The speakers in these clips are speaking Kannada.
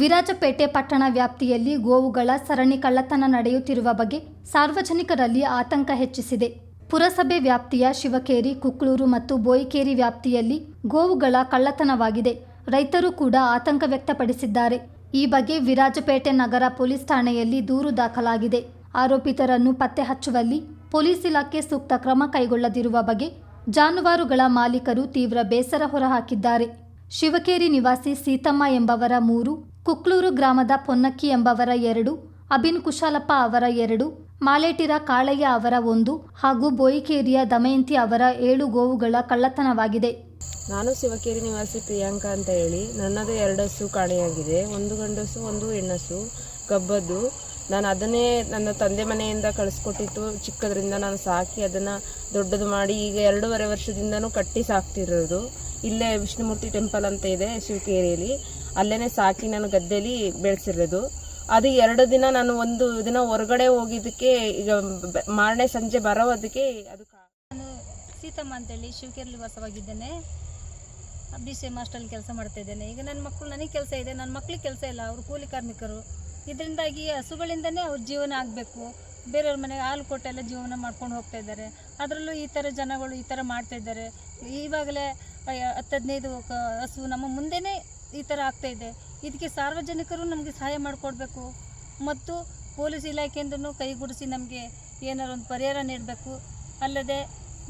ವಿರಾಜಪೇಟೆ ಪಟ್ಟಣ ವ್ಯಾಪ್ತಿಯಲ್ಲಿ ಗೋವುಗಳ ಸರಣಿ ಕಳ್ಳತನ ನಡೆಯುತ್ತಿರುವ ಬಗ್ಗೆ ಸಾರ್ವಜನಿಕರಲ್ಲಿ ಆತಂಕ ಹೆಚ್ಚಿಸಿದೆ. ಪುರಸಭೆ ವ್ಯಾಪ್ತಿಯ ಶಿವಕೇರಿ, ಕುಕ್ಳೂರು ಮತ್ತು ಬೋಯಿಕೇರಿ ವ್ಯಾಪ್ತಿಯಲ್ಲಿ ಗೋವುಗಳ ಕಳ್ಳತನವಾಗಿದೆ. ರೈತರು ಕೂಡ ಆತಂಕ ವ್ಯಕ್ತಪಡಿಸಿದ್ದಾರೆ. ಈ ಬಗ್ಗೆ ವಿರಾಜಪೇಟೆ ನಗರ ಪೊಲೀಸ್ ಠಾಣೆಯಲ್ಲಿ ದೂರು ದಾಖಲಾಗಿದೆ. ಆರೋಪಿತರನ್ನು ಪತ್ತೆ ಹಚ್ಚುವಲ್ಲಿ ಪೊಲೀಸ್ ಇಲಾಖೆ ಸೂಕ್ತ ಕ್ರಮ ಕೈಗೊಳ್ಳದಿರುವ ಬಗ್ಗೆ ಜಾನುವಾರುಗಳ ಮಾಲೀಕರು ತೀವ್ರ ಬೇಸರ ಹೊರಹಾಕಿದ್ದಾರೆ. ಶಿವಕೇರಿ ನಿವಾಸಿ ಸೀತಮ್ಮ ಎಂಬವರ ಮೂರು ಕುಕ್ಳೂರು ಗ್ರಾಮದ ಪೊನ್ನಕ್ಕಿ ಎಂಬವರ ಎರಡು, ಅಬಿನ್ ಕುಶಾಲಪ್ಪ ಅವರ ಎರಡು, ಮಾಲೇಟಿರ ಕಾಳಯ್ಯ ಅವರ ಒಂದು ಹಾಗೂ ಬೋಯಿಕೇರಿಯ ದಮಯಂತಿ ಅವರ ಏಳು ಗೋವುಗಳ ಕಳ್ಳತನವಾಗಿದೆ. ನಾನು ಶಿವಕೇರಿ ನಿವಾಸಿ ಪ್ರಿಯಾಂಕಾ ಅಂತ ಹೇಳಿ. ನನ್ನದು ಎರಡು ಹಸು ಕಾಣೆಯಾಗಿದೆ. ಒಂದು ಗಂಡಸು, ಒಂದು ಹೆಣ್ಣಸು, ಗಬ್ಬದ್ದು. ನಾನು ಅದನ್ನೇ ನನ್ನ ತಂದೆ ಮನೆಯಿಂದ ಕಳಿಸ್ಕೊಟ್ಟಿತ್ತು. ಚಿಕ್ಕದ್ರಿಂದ ನಾನು ಸಾಕಿ ಅದನ್ನು ದೊಡ್ಡದು ಮಾಡಿ ಈಗ ಎರಡೂವರೆ ವರ್ಷದಿಂದನೂ ಕಟ್ಟಿ ಸಾಕ್ತಿರೋದು. ಇಲ್ಲೇ ವಿಷ್ಣುಮೂರ್ತಿ ಟೆಂಪಲ್ ಅಂತ ಇದೆ ಶಿವಕೇರಿಯಲ್ಲಿ. ಅಲ್ಲೇ ಸಾಕಿ ನಾನು ಗದ್ದೆಯಲ್ಲಿ ಬೆಳೆಸಿರೋದು. ಅದು ಎರಡು ದಿನ ನಾನು ಒಂದು ದಿನ ಹೊರಗಡೆ ಹೋಗಿದ್ದಕ್ಕೆ ಈಗ ಮಾರನೇ ಸಂಜೆ ಬರೋದಕ್ಕೆ ಅದು ನಾನು ಸೀತಮ್ಮ ಅಂತೇಳಿ ಶಿವಕೇರಿಲಿ ವಾಸವಾಗಿದ್ದೇನೆ. ಬಿ ಸಿ ಎಂ ಕೆಲಸ ಮಾಡ್ತಾ ಇದ್ದೇನೆ. ಈಗ ನನ್ನ ಮಕ್ಕಳು ನನಗೆ ಕೆಲಸ ಇದೆ ನನ್ನ ಮಕ್ಳಿಗೆ ಕೆಲಸ ಇಲ್ಲ ಅವರು ಕೂಲಿ ಕಾರ್ಮಿಕರು. ಇದರಿಂದಾಗಿ ಹಸುಗಳಿಂದನೇ ಅವ್ರ ಜೀವನ ಆಗಬೇಕು. ಬೇರೆಯವ್ರ ಮನೆಗೆ ಹಾಲು ಕೊಟ್ಟೆಲ್ಲ ಜೀವನ ಮಾಡ್ಕೊಂಡು ಹೋಗ್ತಾ ಇದ್ದಾರೆ. ಅದರಲ್ಲೂ ಈ ಥರ ಜನಗಳು ಈ ಥರ ಮಾಡ್ತಾ ಇದ್ದಾರೆ. ಅಯ್ಯ, ಹತ್ತು ಹದಿನೈದು ಹಸು ನಮ್ಮ ಮುಂದೆನೇ ಈ ಥರ ಆಗ್ತಾ ಇದೆ. ಇದಕ್ಕೆ ಸಾರ್ವಜನಿಕರು ನಮಗೆ ಸಹಾಯ ಮಾಡಿಕೊಡ್ಬೇಕು. ಮತ್ತು ಪೊಲೀಸ್ ಇಲಾಖೆಯಿಂದನೂ ಕೈಗೂಡಿಸಿ ನಮಗೆ ಏನಾರು ಒಂದು ಪರಿಹಾರ ನೀಡಬೇಕು. ಅಲ್ಲದೆ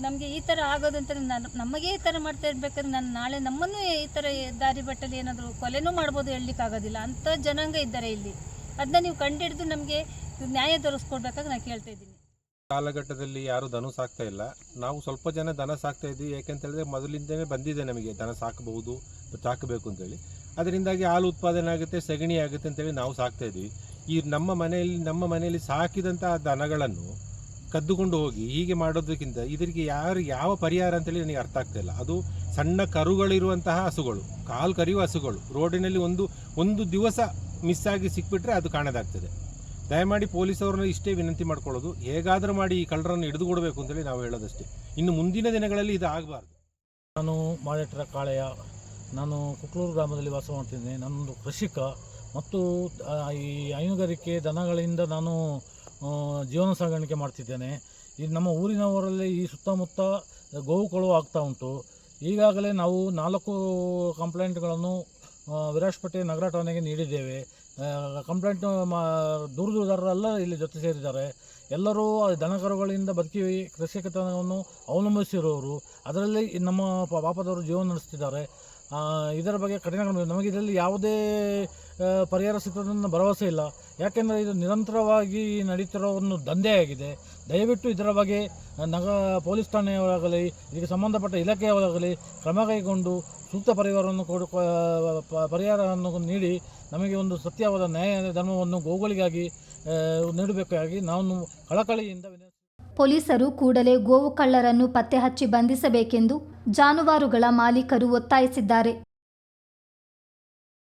ನಮಗೆ ಈ ಥರ ಆಗೋದಂತ ನಾನು, ನಮಗೆ ಈ ಥರ ಮಾಡ್ತಾ ಇರ್ಬೇಕಾದ್ರೆ ನಾನು ನಾಳೆ ನಮ್ಮನ್ನು ಈ ಥರ ದಾರಿ ಬಟ್ಟಲ್ಲಿ ಏನಾದರೂ ಕೊಲೆನೂ ಮಾಡ್ಬೋದು ಹೇಳಲಿಕ್ಕಾಗೋದಿಲ್ಲ. ಅಂಥ ಜನಾಂಗ ಇದ್ದಾರೆ ಇಲ್ಲಿ. ಅದನ್ನ ನೀವು ಕಂಡಿಡಿದು ನಮಗೆ ನ್ಯಾಯ ದೊರಕಿಸ್ಕೊಡ್ಬೇಕಾಗಿ ನಾನು ಕೇಳ್ತಾ ಇದ್ದೀನಿ. ಕಾಲಘಟ್ಟದಲ್ಲಿ ಯಾರು ದನ ಸಾಕ್ತಾ ಇಲ್ಲ. ನಾವು ಸ್ವಲ್ಪ ಜನ ದನ ಸಾಕ್ತಾ ಇದ್ವಿ ಯಾಕೆಂತ ಹೇಳಿದ್ರೆ ಮೊದಲಿಂದನೇ ಬಂದಿದೆ ನಮಗೆ ದನ ಸಾಕಬಹುದು, ಸಾಕಬೇಕು ಅಂತೇಳಿ. ಅದರಿಂದಾಗಿ ಹಾಲು ಉತ್ಪಾದನೆ ಆಗುತ್ತೆ, ಸಗಣಿ ಆಗುತ್ತೆ ಅಂತೇಳಿ ನಾವು ಸಾಕ್ತಾ ಇದ್ವಿ ಈ ನಮ್ಮ ಮನೆಯಲ್ಲಿ ನಮ್ಮ ಮನೆಯಲ್ಲಿ ಸಾಕಿದಂಥ ದನಗಳನ್ನು ಕದ್ದುಕೊಂಡು ಹೋಗಿ ಹೀಗೆ ಮಾಡೋದಕ್ಕಿಂತ ಇದರಿಗೆ ಯಾರು ಯಾವ ಪರಿಹಾರ ಅಂತೇಳಿ ನನಗೆ ಅರ್ಥ ಆಗ್ತಾ ಇಲ್ಲ. ಅದು ಸಣ್ಣ ಕರುಗಳಿರುವಂತಹ ಹಸುಗಳು, ಕಾಲು ಕರಿಯುವ ಹಸುಗಳು. ರೋಡಿನಲ್ಲಿ ಒಂದು ಒಂದು ದಿವಸ ಮಿಸ್ ಆಗಿ ಸಿಕ್ಬಿಟ್ರೆ ಅದು ಕಾಣದಾಗ್ತದೆ. ದಯಮಾಡಿ ಪೊಲೀಸವ್ರನ್ನ ಇಷ್ಟೇ ವಿನಂತಿ ಮಾಡ್ಕೊಳ್ಳೋದು. ಹೇಗಾದರೂ ಮಾಡಿ ಈ ಕಳ್ಳರನ್ನು ಹಿಡಿದು ಕೊಡಬೇಕು ಅಂತೇಳಿ ನಾವು ಹೇಳೋದಷ್ಟೇ. ಇನ್ನು ಮುಂದಿನ ದಿನಗಳಲ್ಲಿ ಇದು ಆಗಬಾರ್ದು. ನಾನು ಮಾಳೆಟ್ರ ಕಾಳೆಯ, ನಾನು ಕುಕ್ಳೂರು ಗ್ರಾಮದಲ್ಲಿ ವಾಸ ಮಾಡ್ತಿದ್ದೇನೆ. ನಾನೊಂದು ಕೃಷಿಕ ಮತ್ತು ಈ ಹೈನುಗಾರಿಕೆ ದನಗಳಿಂದ ನಾನು ಜೀವನ ಸಾಗಾಣಿಕೆ ಮಾಡ್ತಿದ್ದೇನೆ. ಈ ನಮ್ಮ ಊರಿನವರಲ್ಲಿ ಈ ಸುತ್ತಮುತ್ತ ಗೋವುಗಳು ಆಗ್ತಾ ಉಂಟು. ಈಗಾಗಲೇ ನಾವು ನಾಲ್ಕು ಕಂಪ್ಲೇಂಟ್ಗಳನ್ನು ವಿರಾಜಪೇಟೆ ನಗರ ಠಾಣೆಗೆ ನೀಡಿದ್ದೇವೆ. ಕಂಪ್ಲೇಂಟ್ ಮಾ ದೂರ ದೂರದವರೆಲ್ಲ ಇಲ್ಲಿ ಜೊತೆ ಸೇರಿದ್ದಾರೆ. ಎಲ್ಲರೂ ದನಕರುಗಳಿಂದ ಬದುಕಿ ಕೃಷಿಕತನವನ್ನು ಅವಲಂಬಿಸಿರುವವರು ಅದರಲ್ಲಿ ನಮ್ಮ ಪಾಪದವರು ಜೀವನ ನಡೆಸ್ತಿದ್ದಾರೆ. ಇದರ ಬಗ್ಗೆ ಕಠಿಣ ನಮಗೆ ಇದರಲ್ಲಿ ಯಾವುದೇ ಪರಿಹಾರ ಸಿಗ್ತದೆ ಭರವಸೆ ಇಲ್ಲ. ಯಾಕೆಂದರೆ ಇದು ನಿರಂತರವಾಗಿ ನಡೀತಿರೋ ಒಂದು ದಂಧೆಯಾಗಿದೆ ದಯವಿಟ್ಟು ಇದರ ಬಗ್ಗೆ ನಗರ ಪೊಲೀಸ್ ಠಾಣೆಯವರಾಗಲಿ, ಇದಕ್ಕೆ ಸಂಬಂಧಪಟ್ಟ ಇಲಾಖೆಯವರಾಗಲಿ ಕ್ರಮ ಕೈಗೊಂಡು ಸೂಕ್ತ ಪರಿಹಾರವನ್ನು ಕೊಡು ಪರಿಹಾರವನ್ನು ನೀಡಿ ನಮಗೆ ಒಂದು ಸತ್ಯವಾದ ನ್ಯಾಯ ಧರ್ಮವನ್ನು ಗೋಗಳಿಗಾಗಿ ನೀಡಬೇಕಾಗಿ ನಾನು ಕಳಕಳಿಯಿಂದ ಪೊಲೀಸರು ಕೂಡಲೇ ಗೋವು ಕಳ್ಳರನ್ನು ಪತ್ತೆ ಹಚ್ಚಿ ಬಂಧಿಸಬೇಕೆಂದು ಜಾನುವಾರುಗಳ ಮಾಲೀಕರು ಒತ್ತಾಯಿಸಿದ್ದಾರೆ.